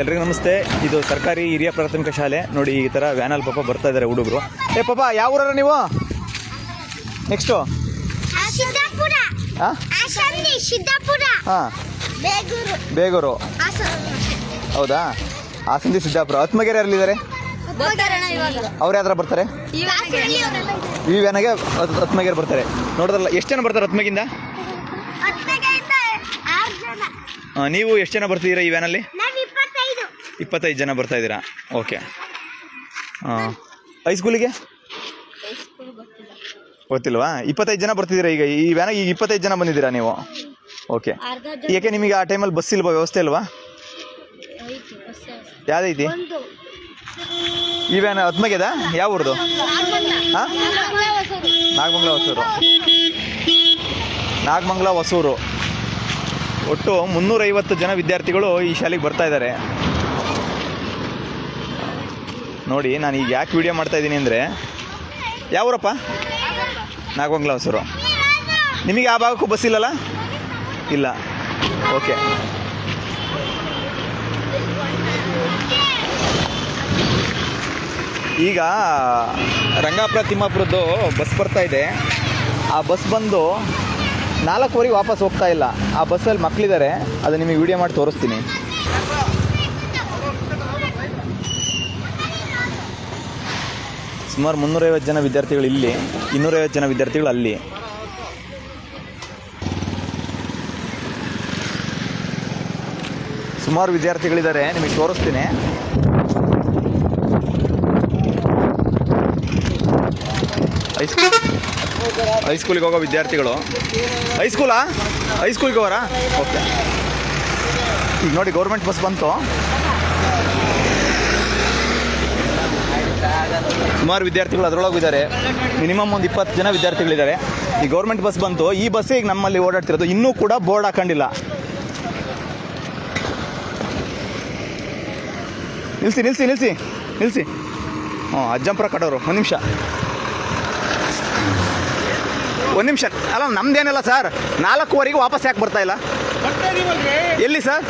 ಎಲ್ರಿಗೂ ನಮಸ್ತೆ. ಇದು ಸರ್ಕಾರಿ ಹಿರಿಯ ಪ್ರಾಥಮಿಕ ಶಾಲೆ. ನೋಡಿ ಈ ಥರ ವ್ಯಾನಲ್ಲಿ ಪಾಪ ಬರ್ತಾ ಇದ್ದಾರೆ ಹುಡುಗರು. ಏ ಪಾಪ ಯಾವ ಊರರ ನೀವು? ನೆಕ್ಸ್ಟು ಹಾಂ. ಆಸಂದಿ ಬೇಗೂರು. ಬೇಗೂರು ಹೌದಾ? ಹಾಸಂದಿ ಸಿದ್ದಾಪುರ. ಹತ್ಮಗೆರೆ ಯಾರಲ್ಲಿದ್ದಾರೆ? ಅವ್ರು ಯಾವ್ದಾರ ಬರ್ತಾರೆ? ಈ ವ್ಯಾನಾಗೆ ಆತ್ಮಗೆರೆ ಹತ್ಮಗೆರೆ ಬರ್ತಾರೆ. ನೋಡಿದ್ರಲ್ಲ ಎಷ್ಟು ಜನ ಬರ್ತಾರೆ ಆತ್ಮಗಿಂದ ನೀವು ಎಷ್ಟು ಜನ ಬರ್ತಿದ್ದೀರಾ ಈ ವ್ಯಾನಲ್ಲಿ ಇಪ್ಪತ್ತೈದು ಜನ ಬರ್ತಾ ಇದ್ದೀರಾ? ಓಕೆ ಹಾಂ. ಹೈಸ್ಕೂಲಿಗೆ ಗೊತ್ತಿಲ್ವಾ? ಇಪ್ಪತ್ತೈದು ಜನ ಬರ್ತಿದ್ದೀರಾ ಈಗ? ಈ ವ್ಯಾನ ಈಗ ಇಪ್ಪತ್ತೈದು ಜನ ಬಂದಿದ್ದೀರಾ ನೀವು? ಓಕೆ ಏಕೆ ನಿಮಗೆ ಆ ಟೈಮಲ್ಲಿ ಬಸ್ ಇಲ್ವಾ? ವ್ಯವಸ್ಥೆ ಇಲ್ವಾ? ಯಾವ್ದೈತಿ? ಈ ವ್ಯಾನ್ ಹತ್ಮಗೆದ ಯಾವ ಊರ್ದು? ಹಾಂ? ನಾಗಮಂಗಲ ಹೊಸೂರು. ನಾಗಮಂಗಲ ಹೊಸೂರು. ಒಟ್ಟು ಮುನ್ನೂರೈವತ್ತು ಜನ ವಿದ್ಯಾರ್ಥಿಗಳು ಈ ಶಾಲೆಗೆ ಬರ್ತಾ ಇದ್ದಾರೆ. ನೋಡಿ, ನಾನು ಈಗ ಯಾಕೆ ವಿಡಿಯೋ ಮಾಡ್ತಾ ಇದ್ದೀನಿ ಅಂದರೆ, ಯಾವೂರಪ್ಪ? ನಾಗಮಂಗ್ಲ ಹೊಸರು. ನಿಮಗೆ ಆ ಭಾಗಕ್ಕೂ ಬಸ್ ಇಲ್ಲಲ್ಲ? ಇಲ್ಲ. ಓಕೆ ಈಗ ರಂಗಾಪುರ ತಿಮ್ಮಾಪುರದ್ದು ಬಸ್ ಬರ್ತಾ ಇದೆ. ಆ ಬಸ್ ಬಂದು ನಾಲ್ಕುವರೆಗೆ ವಾಪಸ್ ಹೋಗ್ತಾ ಇಲ್ಲ. ಆ ಬಸ್ಸಲ್ಲಿ ಮಕ್ಕಳಿದ್ದಾರೆ ಅದು ನಿಮಗೆ ವಿಡಿಯೋ ಮಾಡಿ ತೋರಿಸ್ತೀನಿ. ಸುಮಾರು ಮುನ್ನೂರೈವತ್ತು ಜನ ವಿದ್ಯಾರ್ಥಿಗಳು ಇಲ್ಲಿ, ಇನ್ನೂರೈವತ್ತು ಜನ ವಿದ್ಯಾರ್ಥಿಗಳು ಅಲ್ಲಿ. ಸುಮಾರು ವಿದ್ಯಾರ್ಥಿಗಳಿದ್ದಾರೆ, ನಿಮಗೆ ತೋರಿಸ್ತೀನಿ. ಹೈಸ್ಕೂಲ್ ಹೈಸ್ಕೂಲಿಗೆ ಹೋಗೋ ವಿದ್ಯಾರ್ಥಿಗಳು. ಹೈಸ್ಕೂಲಾ ಹೈಸ್ಕೂಲ್ಗೆ ಹೋಗೋರಾ? ಓಕೆ ಈಗ ನೋಡಿ ಗೌರ್ಮೆಂಟ್ ಬಸ್ ಬಂತು. ಸುಮಾರು ವಿದ್ಯಾರ್ಥಿಗಳು ಅದರೊಳಗೆ ಇದ್ದಾರೆ ಮಿನಿಮಮ್ ಒಂದು ಇಪ್ಪತ್ತು ಜನ ವಿದ್ಯಾರ್ಥಿಗಳಿದ್ದಾರೆ. ಈ ಗೌರ್ಮೆಂಟ್ ಬಸ್ ಬಂತು. ಈ ಬಸ್ ಈಗ ನಮ್ಮಲ್ಲಿ ಓಡಾಡ್ತಿರೋದು. ಇನ್ನೂ ಕೂಡ ಬೋರ್ಡ್ ಹಾಕೊಂಡಿಲ್ಲ. ನಿಲ್ಸಿ ನಿಲ್ಸಿ ನಿಲ್ಸಿ ನಿಲ್ಸಿ. ಹ್ಞೂ ಅಜ್ಜಂಪುರ ಕಡೋರು. ಒಂದು ನಿಮಿಷ. ಒಂದು ನಿಮಿಷ. ಅಲ್ಲ, ನಮ್ದೇನಿಲ್ಲ ಸರ್ ನಾಲ್ಕೂವರೆಗೆ ವಾಪಸ್ ಯಾಕೆ ಬರ್ತಾ ಇಲ್ಲ? ಎಲ್ಲಿ ಸರ್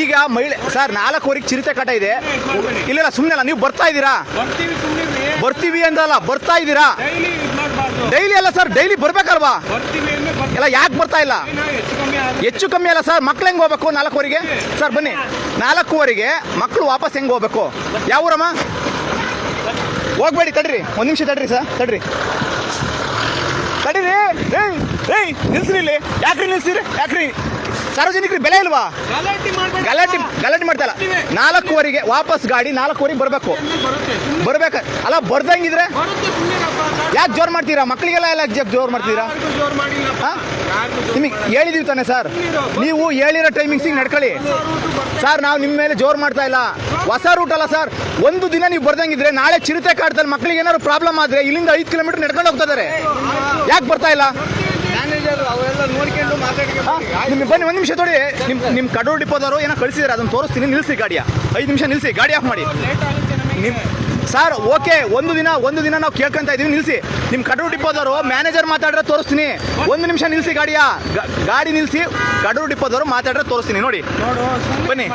ಈಗ ಮಹಿಳೆ ಸರ್ ನಾಲ್ಕುವರೆಗೆ ಚಿರತೆ ಕಟ ಇದೆ. ಇಲ್ಲ ಸುಮ್ಮನೆ ಅಲ್ಲ ನೀವು ಬರ್ತಾ ಇದ್ದೀರಾ? ಬರ್ತೀವಿ ಅಂದಲ್ಲ ಬರ್ತಾ ಇದ್ದೀರಾ? ಡೈಲಿ ಅಲ್ಲ ಸರ್ ಡೈಲಿ ಬರ್ಬೇಕಲ್ವಾ? ಎಲ್ಲ ಯಾಕೆ ಬರ್ತಾ ಇಲ್ಲ? ಹೆಚ್ಚು ಕಮ್ಮಿ ಆದ್ರೆ ಹೆಚ್ಚು ಕಮ್ಮಿ ಅಲ್ಲ ಸರ್ ಮಕ್ಳು ಹೆಂಗ್ ಹೋಗ್ಬೇಕು ನಾಲ್ಕುವರೆಗೆ? ಸರ್ ಬನ್ನಿ. ನಾಲ್ಕುವರೆಗೆ ಮಕ್ಕಳು ವಾಪಸ್ ಹೆಂಗೆ ಹೋಗ್ಬೇಕು? ಯಾವ ಊರಮ್ಮ? ಹೋಗ್ಬೇಡಿ ತಡ್ರಿ. ಒಂದು ನಿಮಿಷ ತಡ್ರಿ ಸರ್ ತಡ್ರಿ. ತಡೀರಿ ಏಯ್ ಏಯ್ ನಿಲ್ಸ್ರಿ ಇಲ್ಲಿ. ಯಾಕ್ರಿ ನಿಲ್ಸಿರಿ? ಯಾಕ್ರಿ? ಸಾರ್ವಜನಿಕರಿಗೆ ಬೆಲೆ ಇಲ್ವಾ? ಗಲಾಟೆ ಗಲಾಟೆ ಗಲಾಟೆ ಮಾಡ್ತಾ ಇಲ್ಲ ನಾಲ್ಕುವರೆಗೆ ವಾಪಸ್ ಗಾಡಿ ನಾಲ್ಕೂವರೆಗೆ ಬರಬೇಕು. ಬರಬೇಕು. ಅಲ್ಲ ಬರ್ದಂಗಿದ್ರೆ? ಯಾಕೆ ಜೋರು ಮಾಡ್ತೀರಾ? ಮಕ್ಕಳಿಗೆಲ್ಲ ಎಲ್ಲ ಜೋರು ಮಾಡ್ತೀರಾ? ನಿಮಗೆ ಹೇಳಿದೀವಿ ತಾನೆ ಸರ್. ನೀವು ಹೇಳಿರೋ ಟೈಮಿಂಗ್ಸಿಗೆ ನಡ್ಕೊಳ್ಳಿ. ಸರ್ ನಾವು ನಿಮ್ಮ ಮೇಲೆ ಜೋರು ಮಾಡ್ತಾ ಇಲ್ಲ. ಹೊಸ ರೂಟ್ ಅಲ್ಲ ಸರ್. ಒಂದು ದಿನ ನೀವು ಬರ್ದಂಗಿದ್ರೆ ನಾಳೆ ಚಿರತೆ ಕಾಡ್ದಲ್ಲಿ ಮಕ್ಕಳಿಗೆ ಏನಾದ್ರು ಪ್ರಾಬ್ಲಮ್ ಆದರೆ ಇಲ್ಲಿಂದ ಐದು ಕಿಲೋಮೀಟರ್ ನಡ್ಕೊಂಡು ಹೋಗ್ತಾ ಇದಾರೆ. ಯಾಕೆ ಬರ್ತಾ ಇಲ್ಲ? ಮ್ಯಾನೇಜರ್ ಅವೆಲ್ಲ ನೋಡ್ಕೊಂಡು? ನಿಮ್ಗೆ ಬನ್ನಿ ಒಂದು ನಿಮಿಷ ತೋಡಿ. ನಿಮ್ಮ ನಿಮ್ಮ ಕಡೂರು ಡಿಪೋದವರು ಏನೋ ಕಳಿಸಿದ್ರೆ ಅದನ್ನು ತೋರಿಸ್ತೀನಿ. ನಿಲ್ಲಿಸಿ ಗಾಡಿಯ ಐದು ನಿಮಿಷ ನಿಲ್ಲಿಸಿ ಗಾಡಿ ಆಫ್ ಮಾಡಿ. ಸರ್ ಓಕೆ ಒಂದು ದಿನ ಒಂದು ದಿನ ನಾವು ಕೇಳ್ಕೊಂತ ಇದೀವಿ ನಿಲ್ಸಿ. ನಿಮ್ಮ ಕಡೂರು ಡಿಪೋದವರು ಮ್ಯಾನೇಜರ್ ಮಾತಾಡ್ರೆ ತೋರಿಸ್ತೀನಿ. ಒಂದು ನಿಮಿಷ ನಿಲ್ಸಿ ಗಾಡಿಯ. ಗಾಡಿ ನಿಲ್ಸಿ ಕಡೂರು ಡಿಪೋದವರು ಮಾತಾಡ್ರೆ ತೋರಿಸ್ತೀನಿ ನೋಡಿ. ಬನ್ನಿ.